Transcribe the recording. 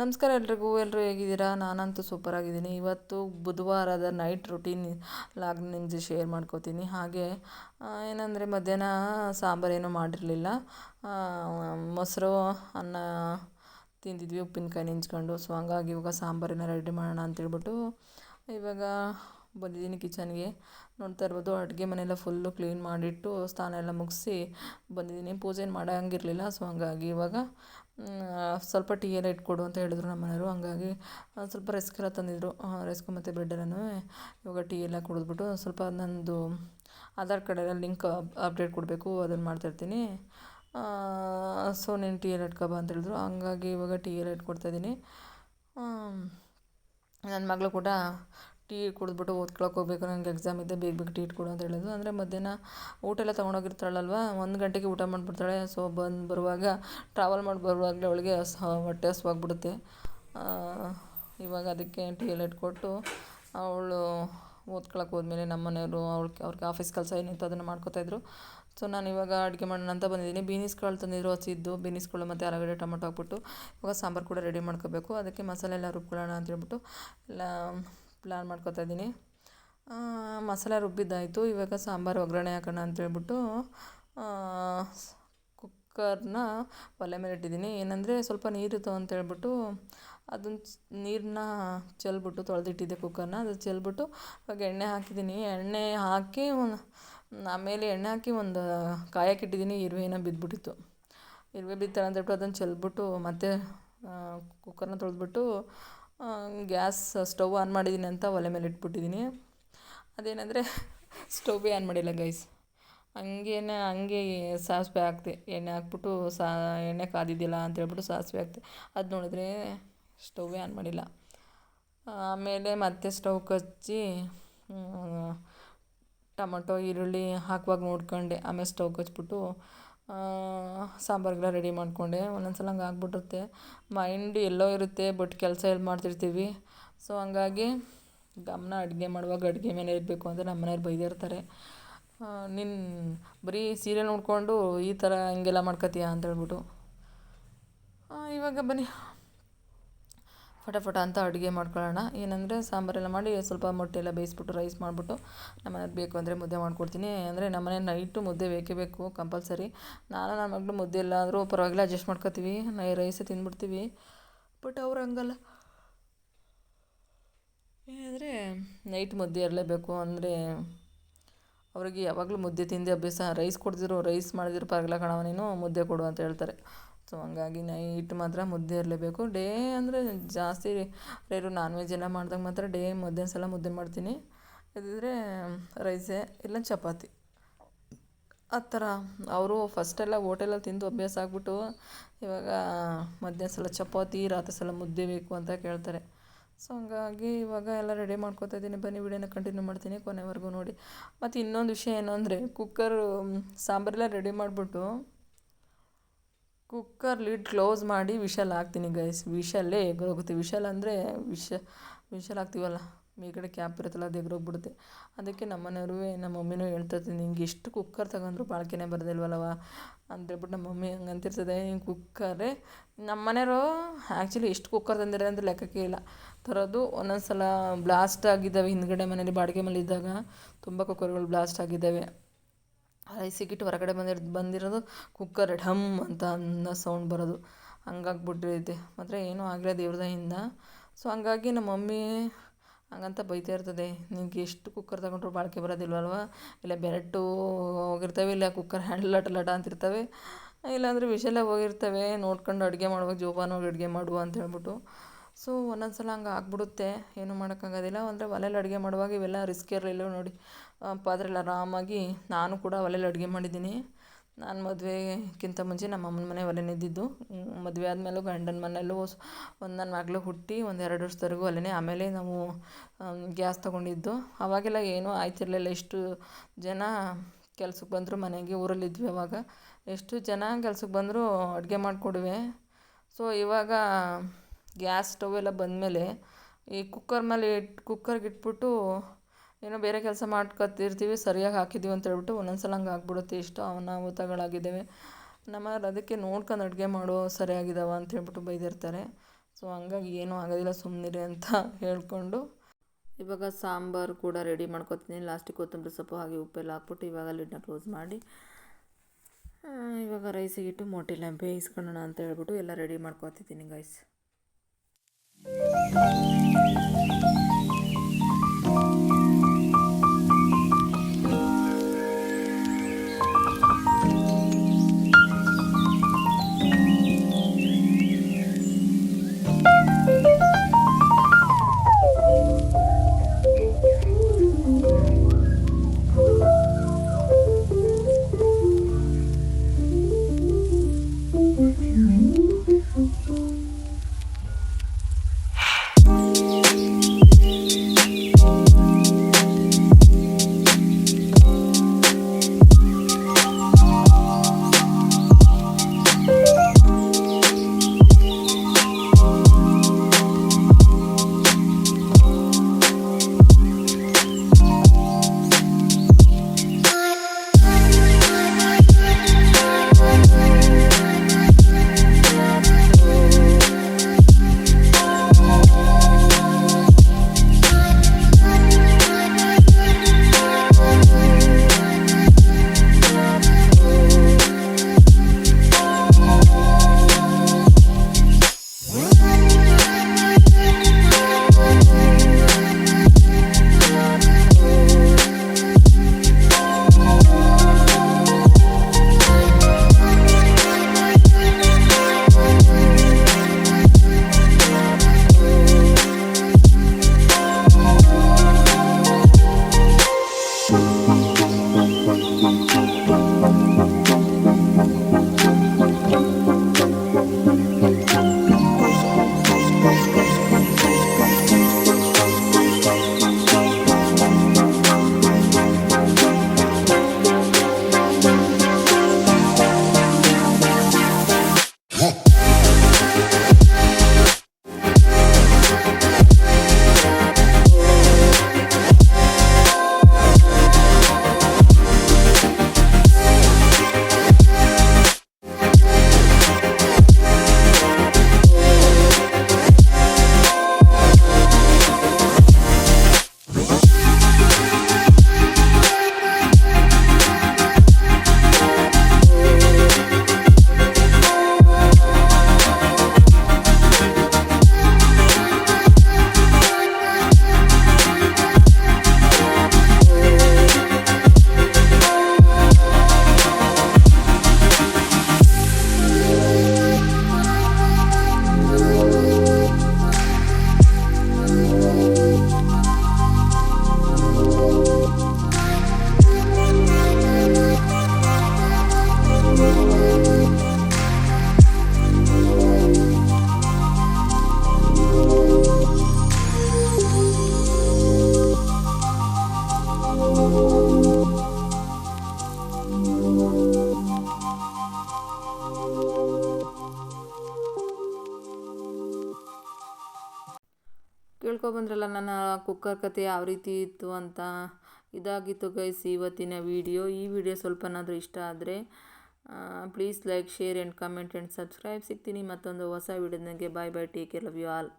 ನಮಸ್ಕಾರ ಎಲ್ರಿಗೂ ಎಲ್ಲರೂ ಹೇಗಿದ್ದೀರಾ? ನಾನಂತೂ ಸೂಪರ್ ಆಗಿದ್ದೀನಿ. ಇವತ್ತು ಬುಧವಾರದ ನೈಟ್ ರುಟೀನ್ ಲಾಗ್ ನಿಮ್ಮ ಶೇರ್ ಮಾಡ್ಕೋತೀನಿ. ಹಾಗೆ ಏನಂದರೆ ಮಧ್ಯಾಹ್ನ ಸಾಂಬಾರೇನು ಮಾಡಿರಲಿಲ್ಲ. ಮೊಸರು, ಅನ್ನ ತಿಂದಿದ್ವಿ, ಉಪ್ಪಿನಕಾಯಿ ನೆಂಚ್ಕೊಂಡು. ಸೊ ಹಂಗಾಗಿ ಇವಾಗ ಸಾಂಬಾರಿನ ರೆಡಿ ಮಾಡೋಣ ಅಂತೇಳ್ಬಿಟ್ಟು ಇವಾಗ ಬಂದಿದ್ದೀನಿ ಕಿಚನ್ಗೆ. ನೋಡ್ತಾ ಇರ್ಬೋದು, ಅಡುಗೆ ಮನೆಯೆಲ್ಲ ಫುಲ್ಲು ಕ್ಲೀನ್ ಮಾಡಿಟ್ಟು ಸ್ನಾನ ಎಲ್ಲ ಮುಗಿಸಿ ಬಂದಿದ್ದೀನಿ. ಪೂಜೆ ಮಾಡೋಂಗಿರಲಿಲ್ಲ ಸೊ ಹಂಗಾಗಿ ಇವಾಗ ಸ್ವಲ್ಪ ಟೀ ಎಲ್ಲ ಇಟ್ಕೊಡು ಅಂತ ಹೇಳಿದ್ರು ನಮ್ಮ ಮನೆಯವರು ಹಂಗಾಗಿ ಸ್ವಲ್ಪ ರೆಸ್ಕ್ ಎಲ್ಲ ತಂದಿದ್ದರು ರೆಸ್ಕ್ ಮತ್ತು ಬ್ರೆಡ್ ಎಲ್ಲ ಇವಾಗ ಟೀ ಎಲ್ಲ ಕುಡಿದ್ಬಿಟ್ಟು ಸ್ವಲ್ಪ ನನ್ನದು ಆಧಾರ್ ಕಾರ್ಡೆಲ್ಲ ಲಿಂಕ್ ಅಪ್ಡೇಟ್ ಕೊಡಬೇಕು, ಅದನ್ನು ಮಾಡ್ತಾಯಿರ್ತೀನಿ ಸೊ ನೀನು ಟೀ ಎಲ್ಲ ಇಟ್ಕೊಬಾ ಅಂತ ಹೇಳಿದ್ರು. ಹಂಗಾಗಿ ಇವಾಗ ಟೀ ಎಲ್ಲ ಇಟ್ಕೊಡ್ತಾಯಿದ್ದೀನಿ ನನ್ನ ಮಗಳು ಕೂಡ ಟೀ ಕುಡಿದ್ಬಿಟ್ಟು ಓದ್ಕೊಳಕ್ಕೆ ಹೋಗ್ಬೇಕು ನನಗೆ ಎಕ್ಸಾಮ್ ಇದೆ ಬೇಗ ಬೇಗ ಟೀ ಇಟ್ಕೊಡು ಅಂತ ಹೇಳೋದು ಅಂದರೆ ಮಧ್ಯಾಹ್ನ ಊಟ ಎಲ್ಲ ತೊಗೊಂಡೋಗಿರ್ತಾಳಲ್ವ, ಒಂದು ಗಂಟೆಗೆ ಊಟ ಮಾಡಿಬಿಡ್ತಾಳೆ. ಸೊ ಬಂದು ಬರುವಾಗ ಟ್ರಾವೆಲ್ ಮಾಡಿ ಬರುವಾಗಲೇ ಅವಳಿಗೆ ಹಸ್ ಹೊಟ್ಟೆ ಹಸುವಾಗ್ಬಿಡುತ್ತೆ. ಇವಾಗ ಅದಕ್ಕೆ ಟೀ ಎಲ್ಲ ಇಟ್ಕೊಟ್ಟು ಅವಳು ಓದ್ಕೊಳಕ್ಕೆ ಹೋದ್ಮೇಲೆ ನಮ್ಮ ಮನೆಯವರು ಅವ್ಳಿಗೆ ಅವ್ರಿಗೆ ಆಫೀಸ್ ಕೆಲಸ ಏನಿತ್ತು ಅದನ್ನು ಮಾಡ್ಕೋತಾಯಿದ್ರು ಸೊ ನಾನು ಇವಾಗ ಅಡುಗೆ ಮಾಡೋಣ ಅಂತ ಬಂದಿದ್ದೀನಿ. ಬೀನಿಸ್ಗಳು ತಂದಿದ್ರು ಹಸಿದ್ದು ಬೀನಿಸ್ಗಳು ಮತ್ತು ಆಲೂಗಡ್ಡೆ ಟೊಮೊಟೊ ಹಾಕ್ಬಿಟ್ಟು ಇವಾಗ ಸಾಂಬಾರು ಕೂಡ ರೆಡಿ ಮಾಡ್ಕೋಬೇಕು. ಅದಕ್ಕೆ ಮಸಾಲೆ ಎಲ್ಲ ರುಬ್ಕೊಳ್ಳೋಣ ಅಂತೇಳ್ಬಿಟ್ಟು ಎಲ್ಲ ಪ್ಲ್ಯಾನ್ ಮಾಡ್ಕೊತಾ ಇದ್ದೀನಿ. ಮಸಾಲೆ ರುಬ್ಬಿದ್ದಾಯಿತು. ಇವಾಗ ಸಾಂಬಾರು ಒಗ್ಗರಣೆ ಹಾಕೋಣ ಅಂತೇಳ್ಬಿಟ್ಟು ಕುಕ್ಕರ್ನ ಒಲೆ ಮೇಲೆ ಇಟ್ಟಿದ್ದೀನಿ. ಏನಂದರೆ ಸ್ವಲ್ಪ ನೀರಿತ್ತು ಅಂತೇಳ್ಬಿಟ್ಟು ಅದನ್ನ ನೀರನ್ನ ಚೆಲ್ಬಿಟ್ಟು ತೊಳೆದಿಟ್ಟಿದ್ದೆ ಕುಕ್ಕರ್ನ. ಅದು ಚೆಲ್ಬಿಟ್ಟು ಇವಾಗ ಎಣ್ಣೆ ಹಾಕಿದ್ದೀನಿ. ಎಣ್ಣೆ ಹಾಕಿ ಆಮೇಲೆ ಎಣ್ಣೆ ಹಾಕಿ ಒಂದು ಕಾಯಕ್ಕಿಟ್ಟಿದ್ದೀನಿ ಇರುವೆನ ಬಿದ್ದುಬಿಟ್ಟಿತ್ತು ಇರುವೆ ಬಿತ್ತಲ್ಲ ಅಂತೇಳ್ಬಿಟ್ಟು ಅದನ್ನು ಚೆಲ್ಬಿಟ್ಟು ಮತ್ತೆ ಕುಕ್ಕರ್ನ ತೊಳೆದ್ಬಿಟ್ಟು ಗ್ಯಾಸ್ ಸ್ಟವ್ ಆನ್ ಮಾಡಿದ್ದೀನಿ ಅಂತ ಒಲೆ ಮೇಲೆ ಇಟ್ಬಿಟ್ಟಿದ್ದೀನಿ ಅದೇನಂದರೆ ಸ್ಟೌವೇ ಆನ್ ಮಾಡಿಲ್ಲ ಗೈಸ್ ಹಂಗೇನೆ ಹಂಗೆ ಸಾಸಿವೆ ಹಾಕ್ದೆ, ಎಣ್ಣೆ ಹಾಕ್ಬಿಟ್ಟು ಸಾ, ಎಣ್ಣೆ ಕಾದಿದ್ದಿಲ್ಲ ಅಂತೇಳ್ಬಿಟ್ಟು ಸಾಸಿವೆ ಹಾಕ್ದೆ. ಅದು ನೋಡಿದ್ರೆ ಸ್ಟೌವೇ ಆನ್ ಮಾಡಿಲ್ಲ. ಆಮೇಲೆ ಮತ್ತೆ ಸ್ಟವ್ ಕಚ್ಚಿ ಟೊಮೊಟೊ, ಈರುಳ್ಳಿ ಹಾಕುವಾಗ ನೋಡ್ಕೊಂಡೆ. ಆಮೇಲೆ ಸ್ಟೌವ್ ಕಚ್ಬಿಟ್ಟು ಸಾಂಬಾರಿಗೆಲ್ಲ ರೆಡಿ ಮಾಡಿಕೊಂಡೆ. ಒಂದೊಂದು ಸಲ ಹಂಗೆ ಆಗ್ಬಿಟ್ಟಿರುತ್ತೆ. ಮೈಂಡ್ ಎಲ್ಲೋ ಇರುತ್ತೆ ಬಟ್ ಕೆಲಸ ಎಲ್ಲಿ ಮಾಡ್ತಿರ್ತೀವಿ. ಸೊ ಹಂಗಾಗಿ ಗಮನ ಅಡುಗೆ ಮಾಡುವಾಗ ಅಡುಗೆ ಮೇಲೆ ಇರಬೇಕು ಅಂತ ನಮ್ಮ ಮನೆಯವ್ರು ಬೈದಿರ್ತಾರೆ ನಿನ್ನ ಬರೀ ಸೀರಿಯಲ್ ನೋಡಿಕೊಂಡು ಈ ಥರ ಹಿಂಗೆಲ್ಲ ಮಾಡ್ಕೊತೀಯ ಅಂತ ಹೇಳ್ಬಿಟ್ಟು. ಇವಾಗ ಬನ್ನಿ. ಫಟ ಫಟ ಅಂತ ಅಡುಗೆ ಮಾಡ್ಕೊಳ್ಳೋಣ. ಏನಂದರೆ ಸಾಂಬಾರೆಲ್ಲ ಮಾಡಿ ಸ್ವಲ್ಪ ಮೊಟ್ಟೆ ಎಲ್ಲ ಬೇಯಿಸ್ಬಿಟ್ಟು ರೈಸ್ ಮಾಡಿಬಿಟ್ಟು ನಮ್ಮನೆಯವ್ರು ಬೇಕು ಅಂದರೆ ಮುದ್ದೆ ಮಾಡ್ಕೊಡ್ತೀನಿ. ಅಂದರೆ ನಮ್ಮನೆ ನೈಟು ಮುದ್ದೆ ಬೇಕೇ ಬೇಕು ಕಂಪಲ್ಸರಿ ನಾನು ನನ್ನ ಮಗಳು ಮುದ್ದೆ ಇಲ್ಲ ಆದರೂ ಪರವಾಗಿಲ್ಲ ಅಡ್ಜಸ್ಟ್ ಮಾಡ್ಕೊತೀವಿ. ನೈ ರೈಸೇ ತಿಂದ್ಬಿಡ್ತೀವಿ ಬಟ್ ಅವ್ರು ಹಂಗಲ್ಲ. ಏನಂದರೆ ನೈಟ್ ಮುದ್ದೆ ಇರಲೇಬೇಕು ಅಂದರೆ ಅವ್ರಿಗೆ ಯಾವಾಗಲೂ ಮುದ್ದೆ ತಿಂದು ಅಭ್ಯಾಸ. ರೈಸ್ ಕೊಡ್ದಿರೋ ರೈಸ್ ಮಾಡಿದ್ರು ಪರವಾಗಿಲ್ಲ ಕಣವ ನೀನು, ಮುದ್ದೆ ಕೊಡು ಅಂತ ಹೇಳ್ತಾರೆ. ಸೊ ಹಂಗಾಗಿ ನೈಟ್ ಮಾತ್ರ ಮುದ್ದೆ ಇರಲೇಬೇಕು. ಡೇ ಅಂದರೆ ಜಾಸ್ತಿ ರೇರು ನಾನ್ ವೆಜ್ ಎಲ್ಲ ಮಾಡಿದಾಗ ಮಾತ್ರ ಡೇ ಮಧ್ಯಾಹ್ನ ಸಲ ಮುದ್ದೆ ಮಾಡ್ತೀನಿ. ಇದಿದ್ರೆ ರೈಸೇ ಇಲ್ಲ ಚಪಾತಿ. ಆ ಥರ. ಅವರು ಫಸ್ಟೆಲ್ಲ ಹೋಟೆಲಲ್ಲಿ ತಿಂದು ಅಭ್ಯಾಸ ಆಗಿಬಿಟ್ಟು ಇವಾಗ ಮಧ್ಯಾಹ್ನ ಸಲ ಚಪಾತಿ, ರಾತ್ರಿ ಸಲ ಮುದ್ದೆ ಬೇಕು ಅಂತ ಕೇಳ್ತಾರೆ. ಸೊ ಹಂಗಾಗಿ ಇವಾಗ ಎಲ್ಲ ರೆಡಿ ಮಾಡ್ಕೊತಾ ಇದ್ದೀನಿ. ಬನ್ನಿ ವಿಡಿಯೋನ ಕಂಟಿನ್ಯೂ ಮಾಡ್ತೀನಿ ಕೊನೆವರೆಗೂ ನೋಡಿ. ಮತ್ತು ಇನ್ನೊಂದು ವಿಷಯ ಏನು ಅಂದರೆ ಕುಕ್ಕರು ಸಾಂಬಾರೆಲ್ಲ ರೆಡಿ ಮಾಡಿಬಿಟ್ಟು ಕುಕ್ಕರ್ ಲಿಡ್ ಕ್ಲೋಸ್ ಮಾಡಿ ವಿಶಲ್ ಹಾಕ್ತೀನಿ ಗೈಸ್ ವಿಶಲ್ಲೇ ಎಗ್ರೋಗುತ್ತೆ. ವಿಶಲ್ ಅಂದರೆ ವಿಶ ವಿಶಲ್ ಹಾಕ್ತೀವಲ್ಲ? ಮೇಲ್ಗಡೆ ಕ್ಯಾಪ್ ಇರುತ್ತಲ್ಲ, ಅದು ಎಗ್ರೋಗ್ಬಿಡುತ್ತೆ. ಅದಕ್ಕೆ ನಮ್ಮ ಮನೆಯವರು, ನಮ್ಮ ಮಮ್ಮಿನೂ ಹೇಳ್ತಿರ್ತೀನಿ ನಿಂಗೆ ಎಷ್ಟು ಕುಕ್ಕರ್ ತಗೊಂಡ್ರು ಬಾಳ್ಕೆನೇ ಬರೋದಿಲ್ವಲ್ಲವ ಅಂತೇಳ್ಬಿಟ್ಟು ನಮ್ಮ ಮಮ್ಮಿ ಹಂಗೆ ಅಂತಿರ್ತದೆ. ಹಿಂಗೆ ಕುಕ್ಕರೇ ನಮ್ಮ ಮನೆಯವರು ಆ್ಯಕ್ಚುಲಿ ಎಷ್ಟು ಕುಕ್ಕರ್ ತಂದಿದ್ದಾರೆ ಅಂತ ಲೆಕ್ಕಕ್ಕೆ ಇಲ್ಲ. ತರೋದು ಒಂದೊಂದು ಸಲ ಬ್ಲಾಸ್ಟ್ ಆಗಿದ್ದಾವೆ ಹಿಂದ್ಗಡೆ ಮನೇಲಿ ಬಾಡಿಗೆ ಮನೇಲಿ ಇದ್ದಾಗ ತುಂಬ ಕುಕ್ಕರ್ಗಳು ಬ್ಲಾಸ್ಟ್ ಆಗಿದ್ದಾವೆ. ರೈಸಿಗಿಟ್ಟು ಹೊರಗಡೆ ಬಂದಿರೋದು ಬಂದಿರೋದು ಕುಕ್ಕರ್ ಢಮ್ ಅಂತ ಅನ್ನೋ ಸೌಂಡ್ ಬರೋದು. ಹಂಗಾಗ್ಬಿಟ್ಟಿರೈತೆ. ಮಾತ್ರ ಏನೂ ಆಗಿಲ್ಲ ದೇವ್ರ ದಯಿಂದ ಸೊ ಹಂಗಾಗಿ ನಮ್ಮ ಮಮ್ಮಿ ಹಂಗಂತ ಬೈತಾ ಇರ್ತದೆ. ನಿನಗೆ ಎಷ್ಟು ಕುಕ್ಕರ್ ತಗೊಂಡ್ರು ಬಾಳಿಕೆ ಬರೋದಿಲ್ವಲ್ವ? ಇಲ್ಲ ಬೆರಟು ಹೋಗಿರ್ತವೆ, ಇಲ್ಲ ಕುಕ್ಕರ್ ಹ್ಯಾಂಡಲ್ ಲಟ ಲಟ ಅಂತಿರ್ತವೆ, ಇಲ್ಲಾಂದರೆ ವಿಷೆಲ್ಲ ಹೋಗಿರ್ತವೆ. ನೋಡ್ಕೊಂಡು ಅಡುಗೆ ಮಾಡುವಾಗ ಜೋಪಾನವಾಗಿ ಅಡುಗೆ ಮಾಡುವ ಅಂತ ಹೇಳ್ಬಿಟ್ಟು. ಸೊ ಒಂದೊಂದು ಸಲ ಹಂಗೆ ಆಗ್ಬಿಡುತ್ತೆ. ಏನೂ ಮಾಡೋಕ್ಕಾಗೋದಿಲ್ಲ ಅಂದರೆ ಒಲೆಯಲ್ಲಿ ಅಡುಗೆ ಮಾಡುವಾಗ ಇವೆಲ್ಲ ರಿಸ್ಕ್ ಇರಲಿಲ್ಲ ನೋಡಿ. ಪಾತ್ರೆಯಲ್ಲಿ ಆರಾಮಾಗಿ ನಾನು ಕೂಡ ಒಲೆಯಲ್ಲಿ ಅಡುಗೆ ಮಾಡಿದ್ದೀನಿ. ನಾನು ಮದುವೆಗಿಂತ ಮುಂಚೆ ನಮ್ಮ ಅಮ್ಮನ ಮನೆ ಒಲೆನೇ ಇದ್ದಿದ್ದು. ಮದುವೆ ಆದಮೇಲೂ ಗಂಡನ ಮನೆಯಲ್ಲೂ ಒಂದು ನನ್ನ ಮಗಳು ಹುಟ್ಟಿ ಒಂದು ಎರಡು ವರ್ಷದವರೆಗೂ ಒಲೆಯೇ ಆಮೇಲೆ ನಾವು ಗ್ಯಾಸ್ ತೊಗೊಂಡಿದ್ದು. ಅವಾಗೆಲ್ಲ ಏನೂ ಆಯ್ತಿರಲಿಲ್ಲ. ಎಷ್ಟು ಜನ ಕೆಲ್ಸಕ್ಕೆ ಬಂದರೂ, ಮನೆಗೆ ಊರಲ್ಲಿದ್ವಿ ಅವಾಗ. ಎಷ್ಟು ಜನ ಕೆಲ್ಸಕ್ಕೆ ಬಂದರೂ ಅಡುಗೆ ಮಾಡಿಕೊಡುವೆ. ಸೊ, ಇವಾಗ ಗ್ಯಾಸ್ ಸ್ಟವ್ ಎಲ್ಲ ಬಂದಮೇಲೆ ಈ ಕುಕ್ಕರ್ ಮೇಲೆ ಇಟ್ಟು ಕುಕ್ಕರ್ಗೆ ಇಟ್ಬಿಟ್ಟು ಏನೋ ಬೇರೆ ಕೆಲಸ ಮಾಡ್ಕೊತಿರ್ತೀವಿ, ಸರಿಯಾಗಿ ಹಾಕಿದ್ದೀವಿ ಅಂತ ಹೇಳ್ಬಿಟ್ಟು ಒಂದೊಂದು ಸಲ ಹಂಗೆ ಆಗ್ಬಿಡುತ್ತೆ. ಇಷ್ಟು ಅನಾಹುತಗಳಾಗಿದ್ದಾವೆ ನಮ್ಮ ಅದಕ್ಕೆ ನೋಡ್ಕೊಂಡು ಅಡುಗೆ ಮಾಡೋ ಸರಿಯಾಗಿದ್ದಾವ ಅಂತ ಹೇಳ್ಬಿಟ್ಟು ಬೈದಿರ್ತಾರೆ. ಸೊ, ಹಂಗಾಗಿ ಏನೂ ಆಗೋದಿಲ್ಲ ಸುಮ್ಮನಿರಿ ಅಂತ ಹೇಳ್ಕೊಂಡು ಇವಾಗ ಸಾಂಬಾರು ಕೂಡ ರೆಡಿ ಮಾಡ್ಕೊತೀನಿ. ಲಾಸ್ಟಿಗೆ ಕೊತ್ತಂಬರಿ ಸೊಪ್ಪು ಹಾಗೆ ಉಪ್ಪೆಲ್ಲ ಹಾಕ್ಬಿಟ್ಟು ಇವಾಗ ಲಿಡ್ನ ಕ್ಲೋಸ್ ಮಾಡಿ ಇವಾಗ ಇವಾಗ ರೈಸಿಗಿಟ್ಟು ಮೊಟ್ಟೆಲ್ಲ ಬೇಯಿಸ್ಕೊಳ್ಳೋಣ ಅಂತ ಹೇಳ್ಬಿಟ್ಟು ಎಲ್ಲ ರೆಡಿ ಮಾಡ್ಕೊತಿದ್ದೀನಿ ಗೈಸ್ ಕೇಳ್ಕೊಬಂದ್ರಲ್ಲ, ನನ್ನ ಕುಕ್ಕರ್ ಕತೆ ಯಾವ ರೀತಿ ಇತ್ತು ಅಂತ. ಇದಾಗಿತ್ತು ಗೈಸ್ ಇವತ್ತಿನ ವಿಡಿಯೋ ಈ ವಿಡಿಯೋ ಸ್ವಲ್ಪನಾದರೂ ಇಷ್ಟ ಆದರೆ please like share and comment and subscribe ಸಿಗ್ತೀನಿ ಮತ್ತೊಂದು ಹೊಸ ವಿಡಿಯೋದಾಗೆ bye bye take care love you all